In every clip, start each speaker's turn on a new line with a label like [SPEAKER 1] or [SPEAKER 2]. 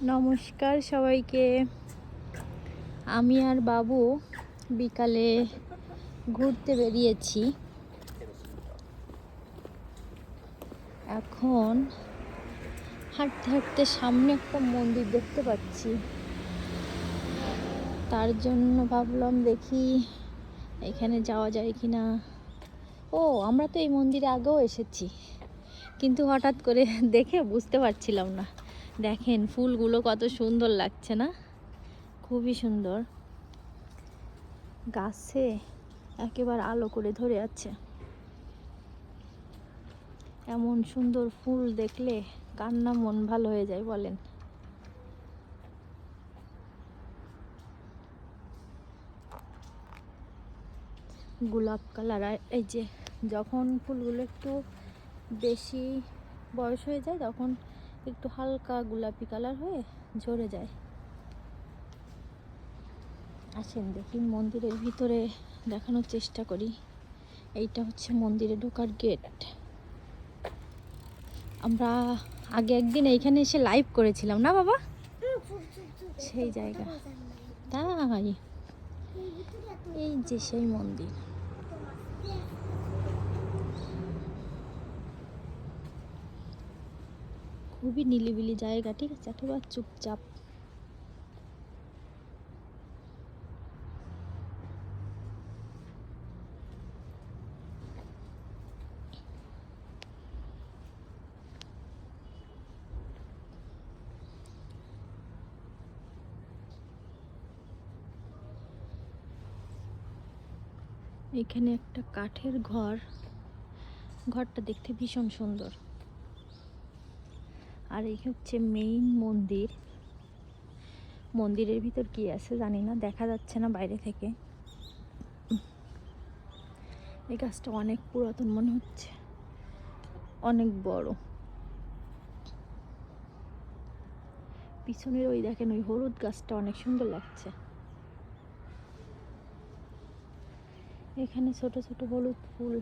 [SPEAKER 1] নমস্কার সবাইকে। আমি আর বাবু বিকালে ঘুরতে বেরিয়েছি। এখন হাঁটতে হাঁটতে সামনে একটা মন্দির দেখতে পাচ্ছি। তার জন্য ভাবলাম দেখি এখানে যাওয়া যায় কি না ও, আমরা তো এই মন্দিরে আগেও এসেছি। কিন্তু হঠাৎ করে দেখে বুঝতে পারছিলাম না। দেখেন ফুলগুলো কত সুন্দর লাগছে না? খুবই সুন্দর। গাছে একেবারে আলো করে ধরে আছে। এমন সুন্দর ফুল দেখলে কান্না মন ভালো হয়ে যায়, বলেন। গোলাপ কালার, আর এই যে যখন ফুলগুলো একটু বেশি বয়স হয়ে যায়, তখন একটু হালকা গোলাপি কালার হয়ে ঝরে যায়। আসেন দেখি মন্দিরের ভিতরে দেখানোর চেষ্টা করি। এইটা হচ্ছে মন্দিরে ঢোকার গেট আমরা আগে একদিন এইখানে এসে লাইভ করেছিলাম না বাবা? সেই জায়গা। তাই। এই যে সেই মন্দির। খুবই নিলিবিলি জায়গা, ঠিক আছে? একেবারে চুপচাপ। এখানে একটা কাঠের ঘর। ঘরটা দেখতে ভীষণ সুন্দর। আর এই হচ্ছে মেইন মন্দির। মন্দিরের ভিতর কি আছে জানি না, দেখা যাচ্ছে না বাইরে থেকে। এই গাছটা অনেক পুরাতন মনে হচ্ছে। অনেক বড়। পিছনের ওই দেখেন, ওই হলুদ গাছটা অনেক সুন্দর লাগছে। এখানে ছোট ছোট হলুদ ফুল।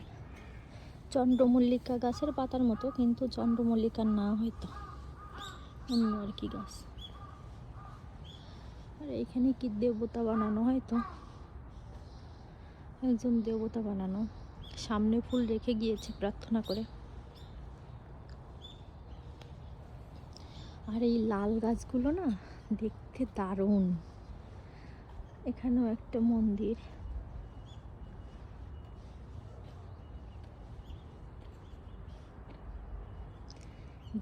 [SPEAKER 1] চন্দ্রমল্লিকা গাছের পাতার মতো, কিন্তু চন্দ্রমল্লিকার না হয়তো। অন্য আর কি গাছ। আর এখানে কি দেবতা বানানো হয়তো একজন দেবতা বানানো। সামনে ফুল রেখে গিয়েছে প্রার্থনা করে। আর এই লাল গাছগুলো না দেখতে দারুণ। এখানেও একটা মন্দির।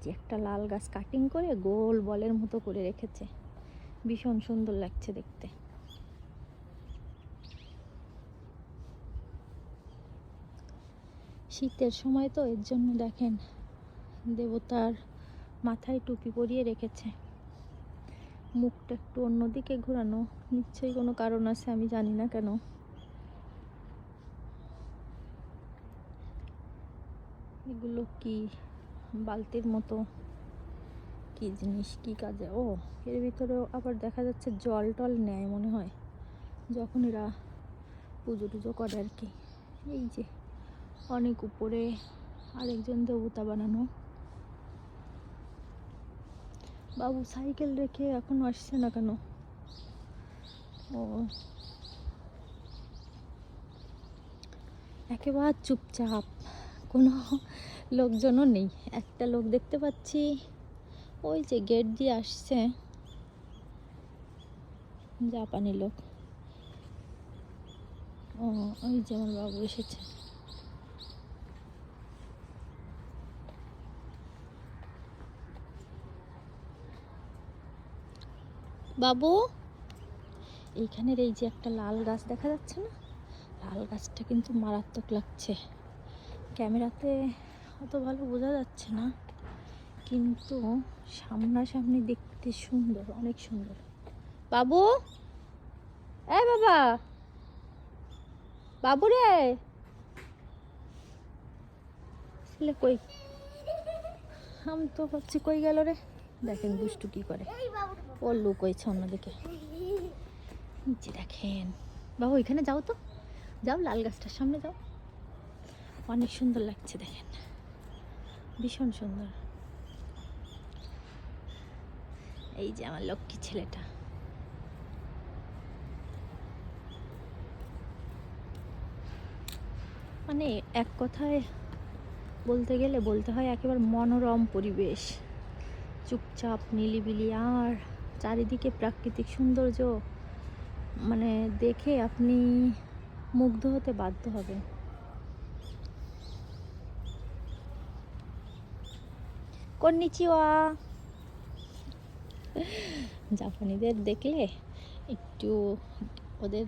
[SPEAKER 1] যে একটা লাল গাছ কাটিং করে গোল বলের মতো করে রেখেছে। ভীষণ সুন্দর লাগছে দেখতে। শীতের সময় তো এর জন্য দেখেন দেবতার মাথায় টুপি পরিয়ে রেখেছে। মুখটা একটু অন্যদিকে ঘোরানো, নিশ্চয়ই কোনো কারণ আছে, আমি জানি না কেন। এগুলো কি? বালতির মতো। কি জিনিস, কি কাজে? ও, এর ভিতরেও আবার দেখা যাচ্ছে জল টল নেয় মনে হয়, যখন এরা পুজো টুজো করে আর কি। এই যে, অনেক উপরে আরেকজন দেবতা বানানো। বাবু, সাইকেল রেখে এখন আসছে না কেন? ও। একেবারে চুপচাপ। কোনো লোকজনও নেই। একটা লোক দেখতে পাচ্ছি, ওই যে গেট দিয়ে আসছে। জাপানি লোক। ও, ওই যে আমার বাবু এসেছে। বাবু, এইখানের এই যে একটা লাল গাছ দেখা যাচ্ছে না? লাল গাছটা কিন্তু মারাত্মক লাগছে। ক্যামেরাতে অত ভালো বোঝা যাচ্ছে না, কিন্তু সামনাসামনি দেখতে সুন্দর, অনেক সুন্দর। বাবু? এ বাবা! বাবু রে! ছেলে কই? আমি তো ভাবছি কই গেল রে? দেখেন দুষ্টু কি করে। ও হয়েছে অন্যদিকে। নিচে দেখেন। বাবু ওইখানে যাও তো। যাও লাল গাছটার সামনে যাও। অনেক সুন্দর লাগছে দেখেন। ভীষণ সুন্দর। এই যে আমার লক্ষ্মী ছেলেটা। মানে এক কথায় বলতে গেলে বলতে হয় একেবারে মনোরম পরিবেশ। চুপচাপ, নিলিবিলি আর চারিদিকে প্রাকৃতিক সৌন্দর্য। মানে দেখে আপনি মুগ্ধ হতে বাধ্য হবেন। কন্নিচিওয়া জাপানিদের দেখলে একটু ওদের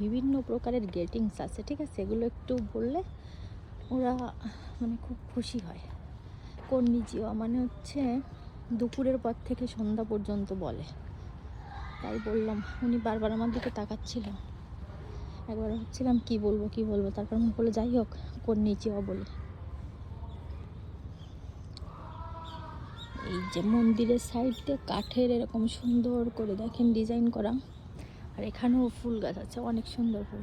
[SPEAKER 1] বিভিন্ন প্রকারের গেটিংস আছে, ঠিক আছে? এগুলো একটু বললে ওরা মানে খুব খুশি হয়। কন্নিচিওয়া মানে হচ্ছে দুপুরের পর থেকে সন্ধ্যা পর্যন্ত বলে। তাই বললাম, উনি বারবার আমার দিকে তাকাচ্ছিল একবার ভাবছিলাম, কি বলব কি বলব? তারপর আমি বলে যাই হোক কন্নিচিওয়া বলি এই যে মন্দিরের সাইডে কাঠের এরকম সুন্দর করে দেখেন ডিজাইন করা। আর এখানেও ফুল গাছ আছে, অনেক সুন্দর ফুল।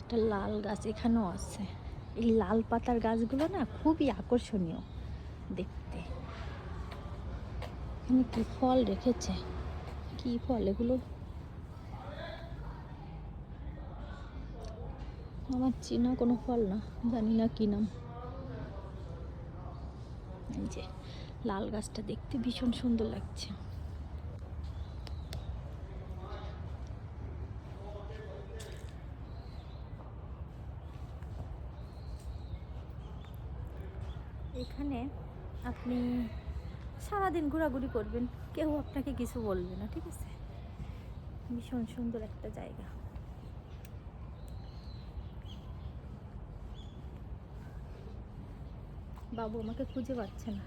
[SPEAKER 1] একটা লাল গাছ এখানেও আছে। এই লাল পাতার গাছগুলো না খুবই আকর্ষণীয় দেখতে। এখানে কি ফল রেখেছে? কি ফল এগুলো? আমার চেনা কোনো ফল না, জানি না কি নাম। এই যে, লাল গাছটা দেখতে ভীষণ সুন্দর লাগছে। এখানে আপনি সারাদিন ঘোরাঘুরি করবেন, কেউ আপনাকে কিছু বলবে না, ঠিক আছে? ভীষণ সুন্দর একটা জায়গা। বাবু আমাকে খুঁজে পাচ্ছে না।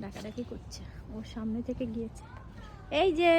[SPEAKER 1] ডাকাডাকি করছে। ওর সামনে থেকে গিয়েছে। এই যে